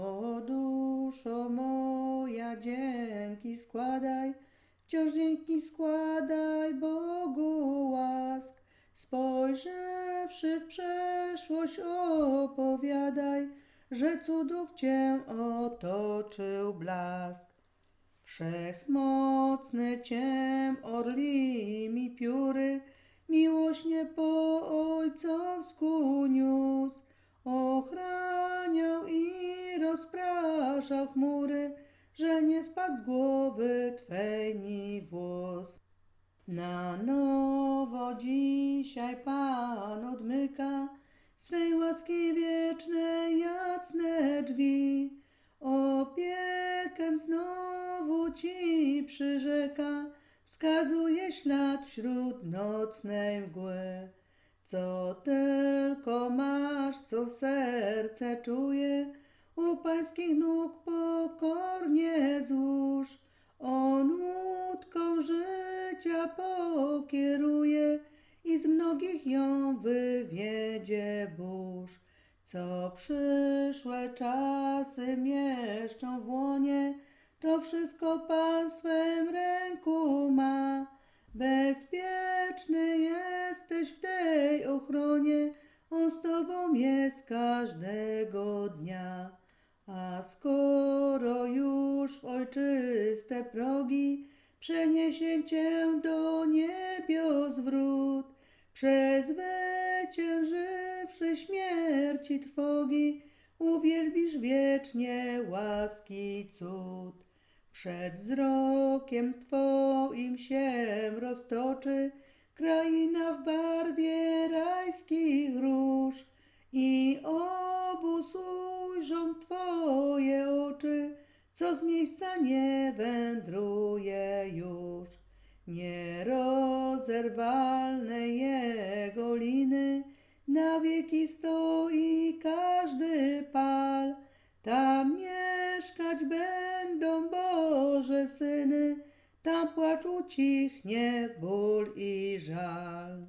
O duszo moja, dzięki składaj, wciąż dzięki składaj Bogu łask. Spojrzawszy w przeszłość opowiadaj, że cudów Cię otoczył blask. Wszechmocny Ciem orlimi pióry, miłośnie po ojcowsku niósł. Rozpraszał chmury, że nie spadł z głowy Twej ni włos. Na nowo dzisiaj Pan odmyka swej łaski wiecznej jasne drzwi. Opiekę znowu Ci przyrzeka, wskazuje ślad wśród nocnej mgły. Co tylko masz, co serce czuje, u pańskich nóg pokornie złóż. On łódką życia pokieruje i z mnogich ją wywiedzie burz. Co przyszłe czasy mieszczą w łonie, to wszystko Pan w swym ręku ma. Bezpieczny jesteś w tej ochronie, On z Tobą jest każdego dnia. A skoro już w ojczyste progi przeniesie Cię do niebios wrót, przezwyciężywszy śmierci trwogi, uwielbisz wiecznie łaski cud. Przed wzrokiem Twoim się roztoczy kraina w barwie rajskich róż i obóz ujrzą Twoje oczy, co z miejsca nie wędruje już. Nierozerwalne jego liny, na wieki stoi każdy pal. Tam mieszkać będą Boże syny, tam płacz ucichnie ból i żal.